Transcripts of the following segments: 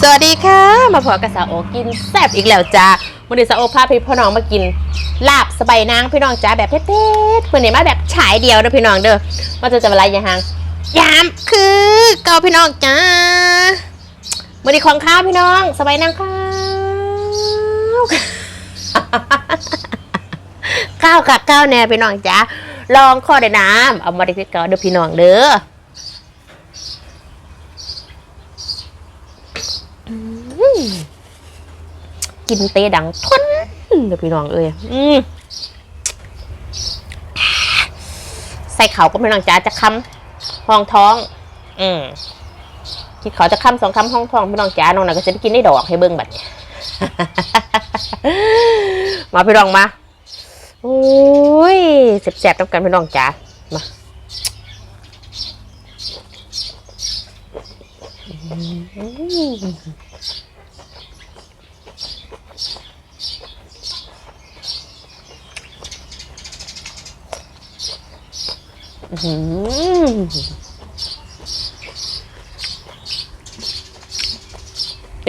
สวัสดีค่ะ มาพอกับสาวโอกินแซ่บอีกแล้วจ้าวันนี้สาวโอพาพี่พ่อน้องมากิน ลาบสบายนางพี่น้องจ้าแบบเผ็ดๆวันนี้มาแบบฉายเดียวนะพี่น้องเด้อมาจะจะอะไรยังฮังยามคือเกาพี่น้องจ้าวันนี้ของข้าวพี่น้อง สบายนางข้าวข้าวกับข้าวแน่พี่น้องจ้าลองข้อได้น้ำเอามาดิเกาเด้อพี่น้องเด้อ กินเตะดังทนเดี๋ยวพี่น้องเอ้ยอืมใส่เขาก็พี่น้องจ๋าจะคำห้องท้อง อืมคิดเขาจะคำสองคำห้องท้องพี่น้องจ๋าน้องน่ะก็จะได้กินได้ดอกให้เบิ้งบัดมาพี่น้องมาโอ้ยแสบๆต้องกันพี่น้องจ๋ามาอืม อื้อหือ ต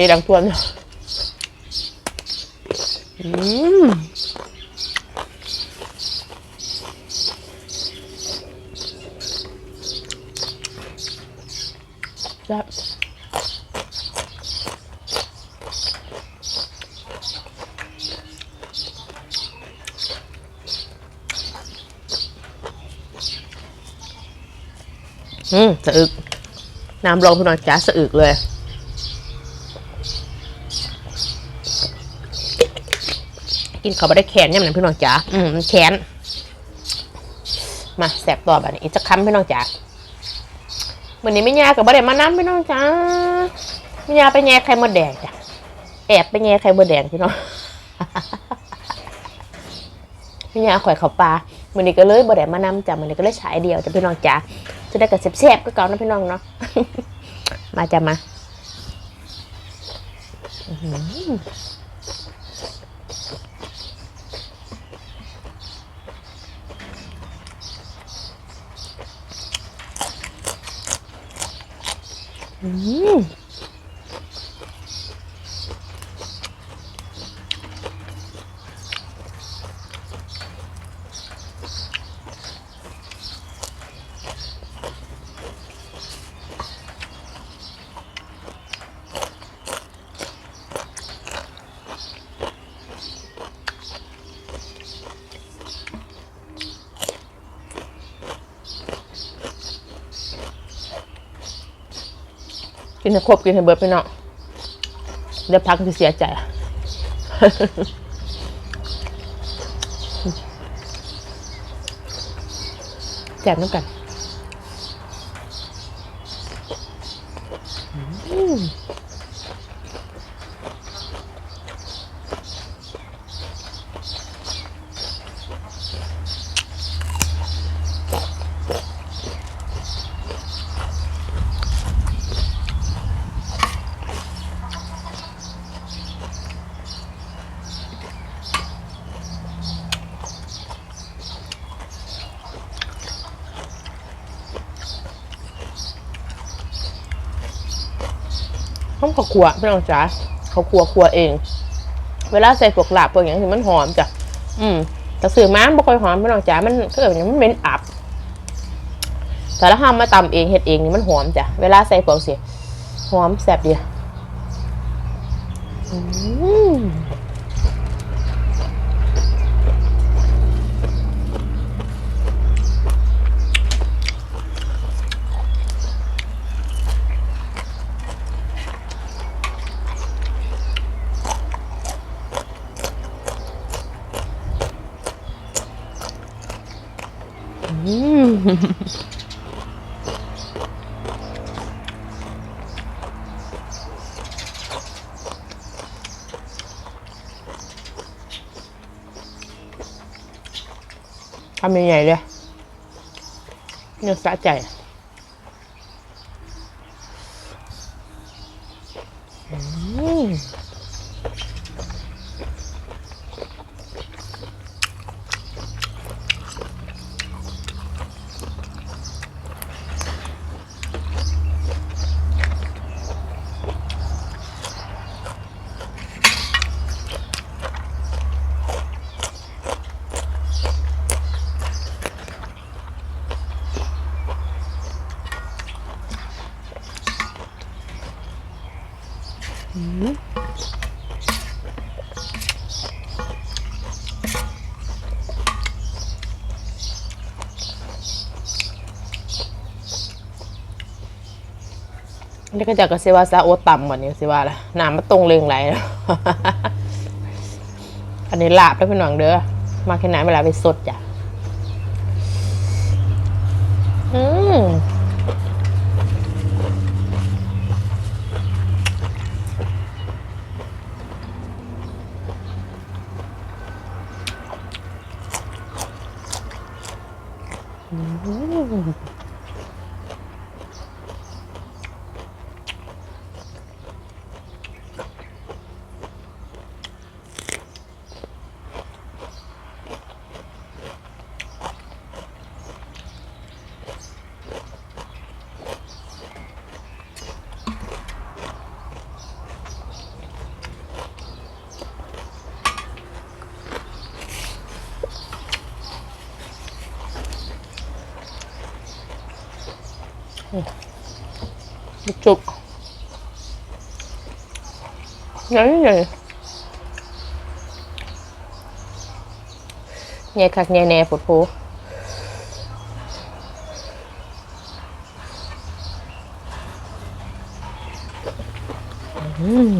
ีดังทวนอืมแซ่บ อืมสะอึก น้ำรองพี่น้องจ๋าสะอึกเลย กินเขาไม่ได้แขนเนี่ยมันพี่น้องจ๋าอืมแขนมาแสบต่อแบบนี้อีกจะค้ำพี่น้องจ๋าวันนี้ไม่ยากับบ่ได้มาน้ำพี่น้องจ๋าไม่ยาไปแง่ไข่มดแดงจ้ะแอบไปแง่ไข่มดแดงพี่น้องไม่ยาข่อยเขาปลา วันนี้ก็เลยบ่ได้มานำจ้ะวันนี้ก็เลยฉายเดียวจ้ะพี่น้องจ๋าจะได้กับแซ่บๆก็เก่านะพี่น้องเนาะ มาจ้ะมาอื้อหืออืม นให้ครบกินให้เบิดพี่น้องเดี๋ยวพักจะเสียใจแจกน้ำกัน อืม ขาครัวพี่น้องจ๋าเขาครัวครัวเอง เวลาใส่พวกหลาบพวกอย่างนี้มันหอมจ้ะอืมแต่สื่อม้าบ่ค่อยหอมพี่น้องจ๋ามันก็แบบนี้มันเหม็นอับแต่ละห้ามมาตำเองเห็ดเองนี่มันหอมจ้ะเวลาใส่พวกเสียหอมแซ่บดีอืม อืมทำยังไง นี่ก็จะกระซิว่าซาโอต่ำกว่านี้สิว่าละน้ำมันตรงเรียงไหลแล้วอันนี้ลาบแล้วพี่น้องเด้อมาแค่ไหนเวลาไปสดจ้ะอืม จุกใหญ่ใหญ่ใหญ่คักใหญ่แน่ปวดโผอืม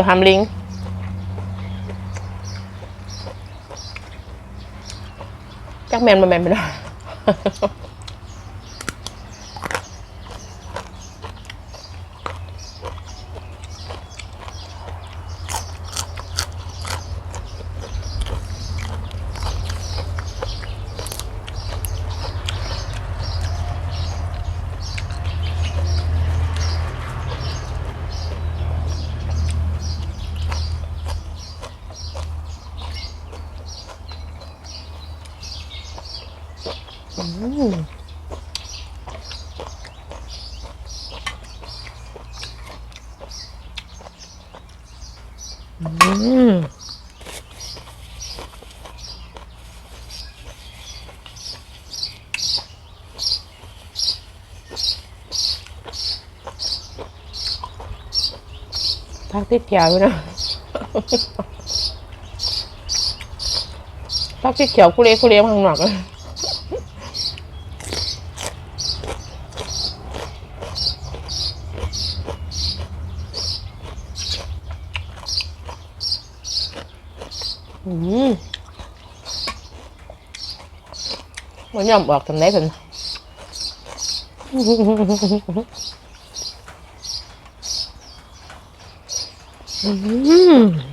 คือฮัมลิงจักแมนมาแมนไปหน่อย อืมพักติดเขียวนะพักติดเขียวคุเรคุเรข้างนอกเลยอืม มันยอมบอกทำได้เพิ่นอืม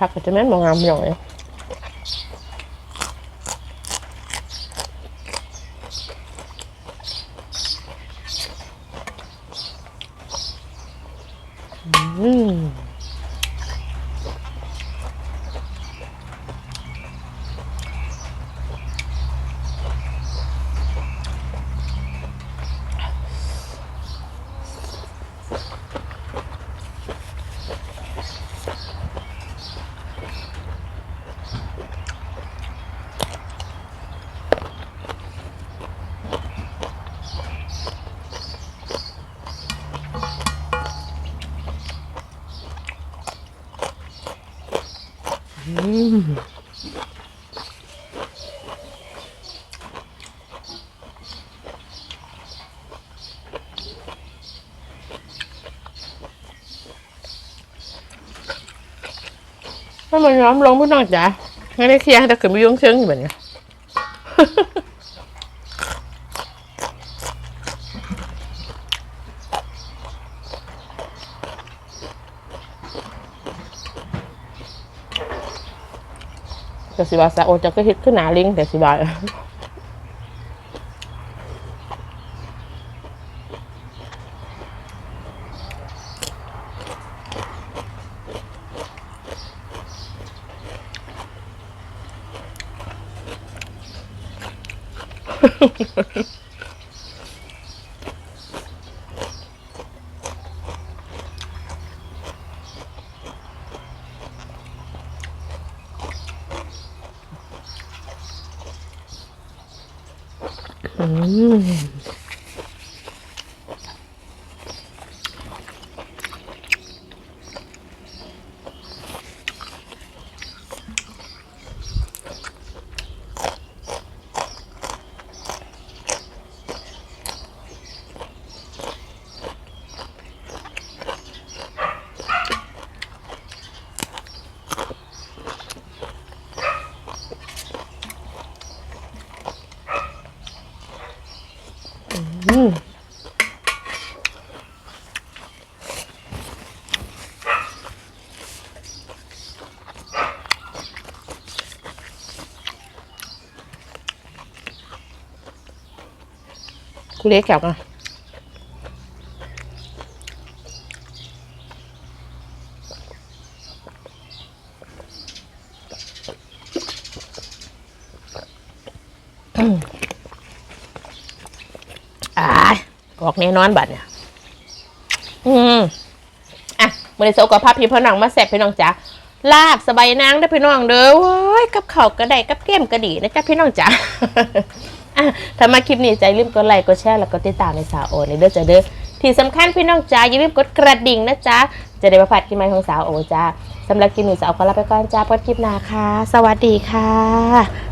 พักก็จะแม่นมางงามอย่างเลยอืม ถ้ามันย้อมลงพี่น้องจ๋าไม่ได้เคลียร์แต่ขึ้นไปยุ่งเชิงอยู่แบบนี้ แต่สิบาสาโอจะก็เฮ็ดขึ้นหนาลิงแต่สิบาอืม อืม กูเล็กแกวกันอ่ายออกแน่นอนบัดเนี่ย อืมอะมือในโซกับภาพพี่พ่อน้องมาแซ่บพี่น้องจ๋าลาบสบายนางได้พี่น้องเด้อว้ายกับเข่ากระได้กับเก้มกระดีนะจ๊ะพี่น้องจ๋า อะถ้ามาคลิปนี้ใจลืมกดไลค์กดแชร์แล้วก็ติดตามในสาวโอในเด้อจ้าเด้อที่สำคัญพี่น้องจ๋าอย่าลืมกดกระดิ่งนะจ๊ะจะได้มาผัดกินไม้ของสาวโอจ้าสำหรับคลิปนี้สาวขอลาไปก่อนจ้าพบคลิปหน้าค่ะ สวัสดีค่ะ